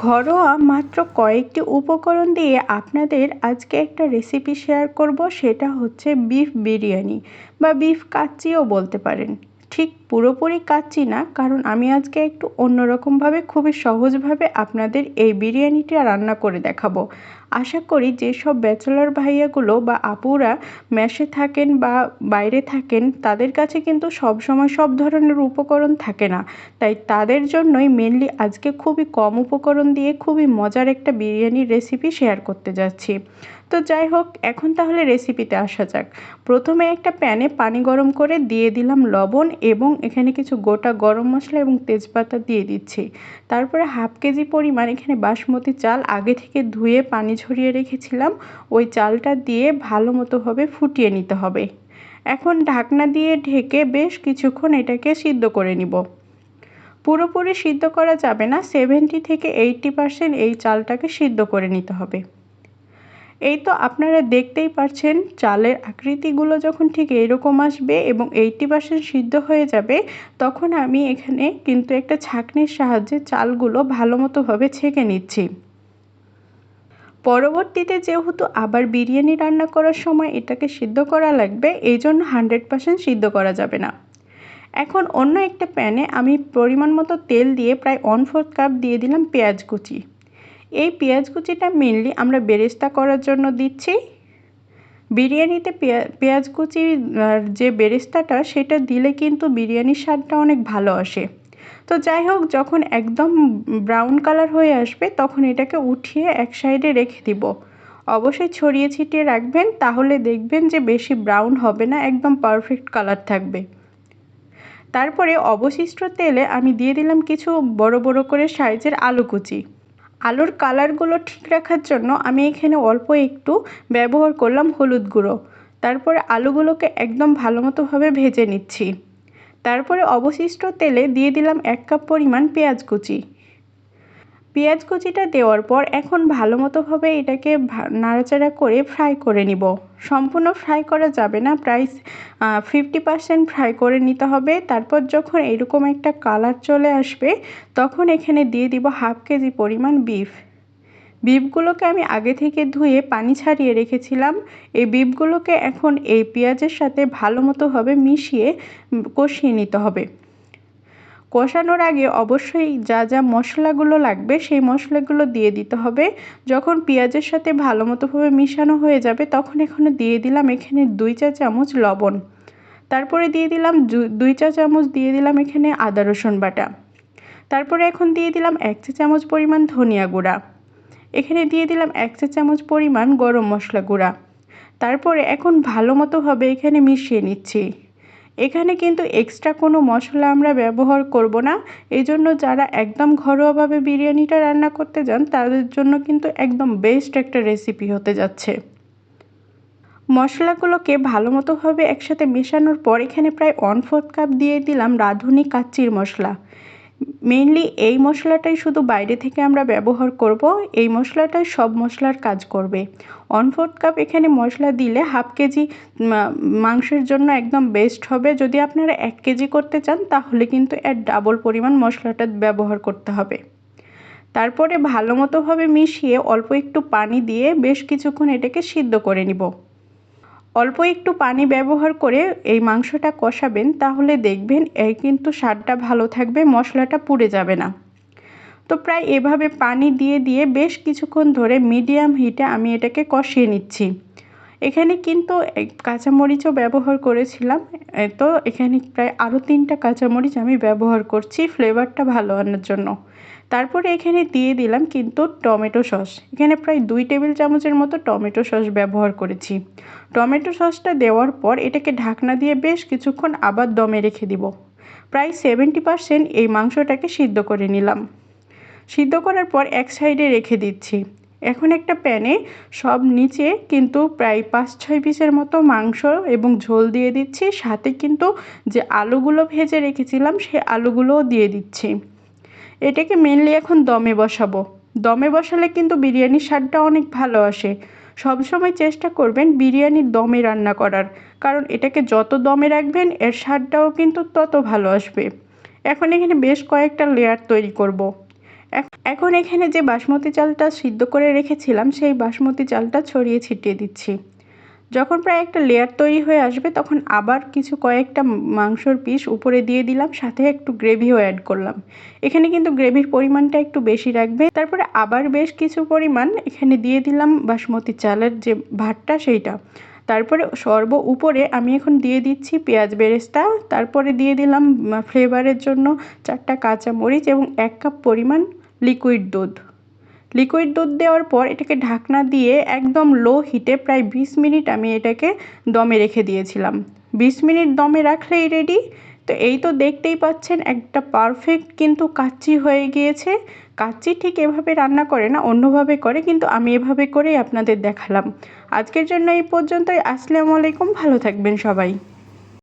ঘরোয়া মাত্র কয়েকটি উপকরণ দিয়ে আপনাদের আজকে একটা রেসিপি শেয়ার করব, সেটা হচ্ছে বিফ বিরিয়ানি বা বিফ কাচ্চিও বলতে পারেন। ঠিক পুরোপুরি কাচ্চি না, কারণ আমি আজকে একটু অন্যরকমভাবে, খুবই সহজভাবে আপনাদের এই বিরিয়ানিটা রান্না করে দেখাবো। আশা করি যেসব ব্যাচেলর ভাইয়াগুলো বা আপুরা মেসে থাকেন বা বাইরে থাকেন, তাদের কাছে কিন্তু সব সময় সব ধরনের উপকরণ থাকে না। তাই তাদের জন্যই মেনলি আজকে খুবই কম উপকরণ দিয়ে খুবই মজার একটা বিরিয়ানির রেসিপি শেয়ার করতে যাচ্ছি। তো যাই হোক, এখন তাহলে রেসিপিতে আসা যাক। প্রথমে একটা প্যানে পানি গরম করে দিয়ে দিলাম লবণ এবং এখানে কিছু গোটা গরম মশলা এবং তেজপাতা দিয়ে দিচ্ছি। তারপরে হাফ কেজি পরিমাণ এখানে বাসমতি চাল আগে থেকে ধুয়ে পানি ঝরিয়ে রেখেছিলাম। ওই চালটা দিয়ে ভালো মতোভাবে ফুটিয়ে নিতে হবে। এখন ঢাকনা দিয়ে ঢেকে বেশ কিছুক্ষণ এটাকে সিদ্ধ করে নিব। পুরোপুরি সিদ্ধ করা যাবে না সেভেন্টি থেকে এইটটি পারসেন্ট এই চালটাকে সিদ্ধ করে নিতে হবে। এই তো আপনারা দেখতেই পাচ্ছেন চালের আকৃতিগুলো যখন ঠিক এইরকম আসবে এবং এইটটি পার্সেন্ট সিদ্ধ হয়ে যাবে, তখন আমি এখানে কিন্তু একটা ছাঁকনির সাহায্যে চালগুলো ভালো মতোভাবে ছেঁকে নিচ্ছি। পরবর্তীতে যেহেতু আবার বিরিয়ানি রান্না করার সময় এটাকে সিদ্ধ করা লাগবে, এই জন্য হান্ড্রেড পার্সেন্ট সিদ্ধ করা যাবে না। এখন অন্য একটা প্যানে আমি পরিমাণ মতো তেল দিয়ে প্রায় ওয়ান ফোর্থ কাপ দিয়ে দিলাম পেঁয়াজ কুচি। এই পেঁয়াজ কুচিটা মেনলি আমরা বেরেস্তা করার জন্য দিচ্ছি। বিরিয়ানিতে পেঁয়াজ কুচি যে বেরেস্তাটা, সেটা দিলে কিন্তু বিরিয়ানির স্বাদটা অনেক ভালো আসে। তো যাই হোক, যখন একদম ব্রাউন কালার হয়ে আসবে, তখন এটাকে উঠিয়ে এক সাইডে রেখে দিব। অবশ্যই ছড়িয়ে ছিটিয়ে রাখবেন, তাহলে দেখবেন যে বেশি ব্রাউন হবে না, একদম পারফেক্ট কালার থাকবে। তারপরে অবশিষ্ট তেলে আমি দিয়ে দিলাম কিছু বড় বড় করে সাইজের আলু কুচি। আলুর কালারগুলো ঠিক রাখার জন্য আমি এখানে অল্প একটু ব্যবহার করলাম হলুদ গুঁড়ো। তারপরে আলুগুলোকে একদম ভালো মতোভাবে ভেজে নিচ্ছি। তারপরে অবশিষ্ট তেলে দিয়ে দিলাম এক কাপ পরিমাণ পেঁয়াজ কুচি। পেঁয়াজ কুচিটা দেওয়ার পর এখন ভালো মতোভাবে এটাকে নাড়াচাড়া করে ফ্রাই করে নিব। সম্পূর্ণ ফ্রাই করা যাবে না, প্রায় ফিফটি পার্সেন্ট ফ্রাই করে নিতে হবে। তারপর যখন এরকম একটা কালার চলে আসবে, তখন এখানে দিয়ে দিব হাফ কেজি পরিমাণ বিফ বিফগুলোকে আমি আগে থেকে ধুয়ে পানি ছাড়িয়ে রেখেছিলাম। এই বিফগুলোকে এখন এই পেঁয়াজের সাথে ভালো মতোভাবে মিশিয়ে কষিয়ে নিতে হবে। কষানোর আগে অবশ্যই যা যা মশলাগুলো লাগবে, সেই মশলাগুলো দিয়ে দিতে হবে। যখন পেঁয়াজের সাথে ভালো মতোভাবে মিশানো হয়ে যাবে, তখন এখানে দিয়ে দিলাম এখানে দুই চা চামচ লবণ। তারপরে দিয়ে দিলাম দুই চা চামচ দিয়ে দিলাম এখানে আদা রসুন বাটা। তারপরে এখন দিয়ে দিলাম এক চা চামচ পরিমাণ ধনিয়া গুঁড়া। এখানে দিয়ে দিলাম এক চা চামচ পরিমাণ গরম মশলা গুঁড়া। তারপরে এখন ভালো মতোভাবে এখানে মিশিয়ে নিচ্ছি। এখানে কিন্তু এক্সট্রা কোনো মশলা আমরা ব্যবহার করব না। এই জন্য যারা একদম ঘরোয়াভাবে বিরিয়ানিটা রান্না করতে যান, তাদের জন্য কিন্তু একদম বেস্ট একটা রেসিপি হতে যাচ্ছে। মশলাগুলোকে ভালো মতোভাবে একসাথে মেশানোর পর এখানে প্রায় ওয়ান ফোর্থ কাপ দিয়ে দিলাম রাঁধুনি কাচ্চির মশলা। মেইনলি এই মশলাটাই শুধু বাইরে থেকে আমরা ব্যবহার করব। এই মশলাটাই সব মশলার কাজ করবে। ওয়ান ফোর্থ কাপ এখানে মশলা দিলে হাফ কেজি মাংসের জন্য একদম বেস্ট হবে। যদি আপনারা এক কেজি করতে চান, তাহলে কিন্তু এর ডাবল পরিমাণ মশলাটা ব্যবহার করতে হবে। তারপরে ভালো মতোভাবে মিশিয়ে অল্প একটু পানি দিয়ে বেশ কিছুক্ষণ এটাকে সিদ্ধ করে নিব। অল্প একটু পানি ব্যবহার করে এই মাংসটা কষাবেন, তাহলে দেখবেন এই কিন্তু স্বাদটা ভালো থাকবে, মশলাটা পুড়ে যাবে না। তো প্রায় এভাবে পানি দিয়ে দিয়ে বেশ কিছুক্ষণ ধরে মিডিয়াম হিটে আমি এটাকে কষিয়ে নিচ্ছি। এখানে কিন্তু কাঁচামরিচও ব্যবহার করেছিলাম তো এখানে প্রায় আরও তিনটা কাঁচামরিচ আমি ব্যবহার করছি, ফ্লেভারটা ভালো আনার জন্য। তারপরে এখানে দিয়ে দিলাম কিন্তু টমেটো সস। এখানে প্রায় দুই টেবিল চামচের মতো টমেটো সস ব্যবহার করেছি। টমেটো সসটা দেওয়ার পর এটাকে ঢাকনা দিয়ে বেশ কিছুক্ষণ আবার দমে রেখে দিব। প্রায় সেভেন্টি পারসেন্ট এই মাংসটাকে সিদ্ধ করে নিলাম। সিদ্ধ করার পর এক সাইডে রেখে দিচ্ছি। এখন একটা প্যানে সব নিচে কিন্তু প্রায় পাঁচ ছয় পিসের মতো মাংস এবং ঝোল দিয়ে দিচ্ছি। সাথে কিন্তু যে আলুগুলো ভেজে রেখেছিলাম, সে আলুগুলোও দিয়ে দিচ্ছি। এটাকে মেনলি এখন দমে বসাবো। দমে বসালে কিন্তু বিরিয়ানির স্বাদটা অনেক ভালো আসে। সবসময় চেষ্টা করবেন বিরিয়ানির দমে রান্না করার, কারণ এটাকে যত দমে রাখবেন, এর স্বাদটাও কিন্তু তত ভালো আসবে। এখন এখানে বেশ কয়েকটা লেয়ার তৈরি করব। এখন এখানে যে বাসমতি চালটা সিদ্ধ করে রেখেছিলাম, সেই বাসমতি চালটা ছড়িয়ে ছিটিয়ে দিচ্ছি। যখন প্রায় একটা লেয়ার তৈরি হয়ে আসবে, তখন আবার কিছু কয়েকটা মাংসর পিস উপরে দিয়ে দিলাম, সাথে একটু গ্রেভিও অ্যাড করলাম। এখানে কিন্তু গ্রেভির পরিমাণটা একটু বেশি রাখবে। তারপরে আবার বেশ কিছু পরিমাণ এখানে দিয়ে দিলাম বাসমতি চালের যে ভাতটা সেইটা। তারপরে সর্ব উপরে আমি এখন দিয়ে দিচ্ছি পেঁয়াজ বেরেস্তা। তারপরে দিয়ে দিলাম ফ্লেভারের জন্য চারটা কাঁচা মরিচ এবং এক কাপ পরিমাণ লিকুইড দুধ। লিকুইড দুধ দেওয়ার পর এটাকে ঢাকনা দিয়ে একদম লো হিটে প্রায় বিশ মিনিট আমি এটাকে দমে রেখে দিয়েছিলাম। বিশ মিনিট দমে রাখলেই রেডি তো এই তো দেখতেই পাচ্ছেন, একটা পারফেক্ট কিন্তু কাচ্চি হয়ে গিয়েছে। কাচ্চি ঠিক এভাবে রান্না করে না, অন্যভাবে করে, কিন্তু আমি এভাবে করেই আপনাদের দেখালাম। আজকের জন্য এই পর্যন্তই। আসসালামু আলাইকুম, ভালো থাকবেন সবাই।